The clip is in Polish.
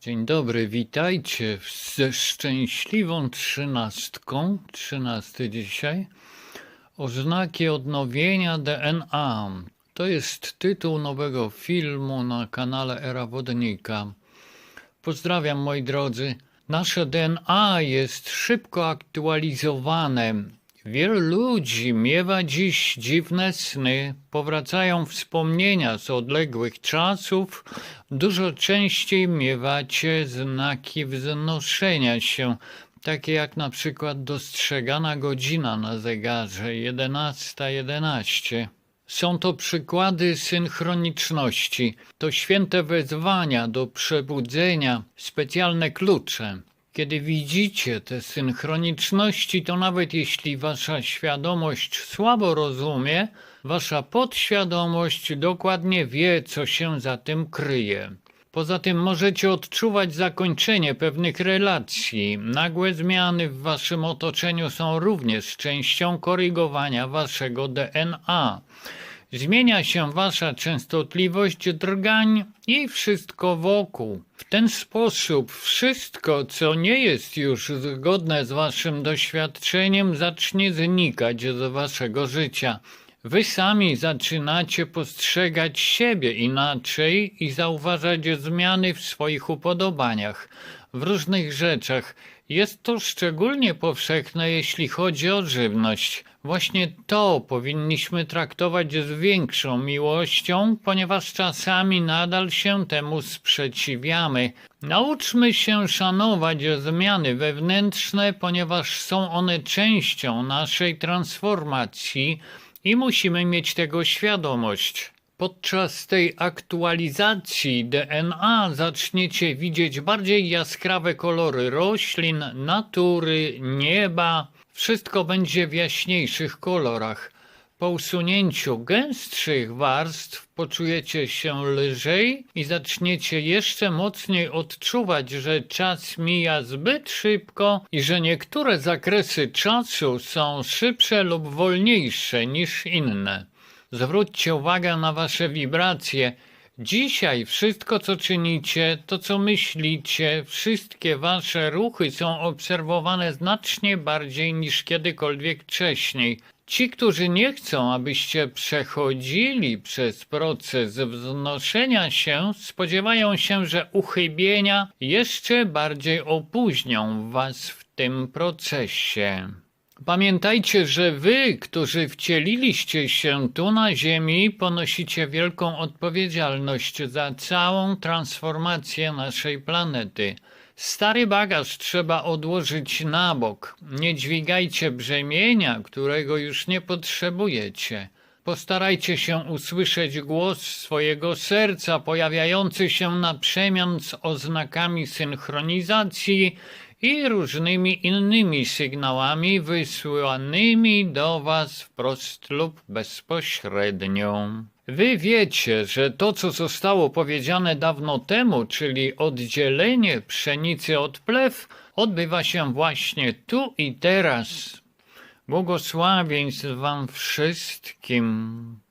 Dzień dobry, witajcie ze szczęśliwą trzynastką, trzynasty dzisiaj. Oznaki odnowienia DNA. To jest tytuł nowego filmu na kanale Era Wodnika. Pozdrawiam moi drodzy. Nasze DNA jest szybko aktualizowane. Wielu ludzi miewa dziś dziwne sny, powracają wspomnienia z odległych czasów. Dużo częściej miewacie znaki wznoszenia się, takie jak na przykład dostrzegana godzina na zegarze 11.11. 11. Są to przykłady synchroniczności. To święte wezwania do przebudzenia, specjalne klucze. Kiedy widzicie te synchroniczności, to nawet jeśli wasza świadomość słabo rozumie, wasza podświadomość dokładnie wie, co się za tym kryje. Poza tym możecie odczuwać zakończenie pewnych relacji. Nagłe zmiany w waszym otoczeniu są również częścią korygowania waszego DNA. Zmienia się wasza częstotliwość drgań i wszystko wokół. W ten sposób wszystko, co nie jest już zgodne z waszym doświadczeniem, zacznie znikać z waszego życia. Wy sami zaczynacie postrzegać siebie inaczej i zauważać zmiany w swoich upodobaniach, w różnych rzeczach. Jest to szczególnie powszechne, jeśli chodzi o żywność. Właśnie to powinniśmy traktować z większą miłością, ponieważ czasami nadal się temu sprzeciwiamy. Nauczmy się szanować zmiany wewnętrzne, ponieważ są one częścią naszej transformacji i musimy mieć tego świadomość. Podczas tej aktualizacji DNA zaczniecie widzieć bardziej jaskrawe kolory roślin, natury, nieba. Wszystko będzie w jaśniejszych kolorach. Po usunięciu gęstszych warstw poczujecie się lżej i zaczniecie jeszcze mocniej odczuwać, że czas mija zbyt szybko i że niektóre zakresy czasu są szybsze lub wolniejsze niż inne. Zwróćcie uwagę na wasze wibracje. Dzisiaj wszystko, co czynicie, to co myślicie, wszystkie wasze ruchy są obserwowane znacznie bardziej niż kiedykolwiek wcześniej. Ci, którzy nie chcą, abyście przechodzili przez proces wznoszenia się, spodziewają się, że uchybienia jeszcze bardziej opóźnią was w tym procesie. Pamiętajcie, że wy, którzy wcieliliście się tu na Ziemi, ponosicie wielką odpowiedzialność za całą transformację naszej planety. Stary bagaż trzeba odłożyć na bok. Nie dźwigajcie brzemienia, którego już nie potrzebujecie. Postarajcie się usłyszeć głos swojego serca pojawiający się na przemian z oznakami synchronizacji i różnymi innymi sygnałami wysyłanymi do Was wprost lub bezpośrednio. Wy wiecie, że to, co zostało powiedziane dawno temu, czyli oddzielenie pszenicy od plew, odbywa się właśnie tu i teraz. Błogosławieństw Wam wszystkim.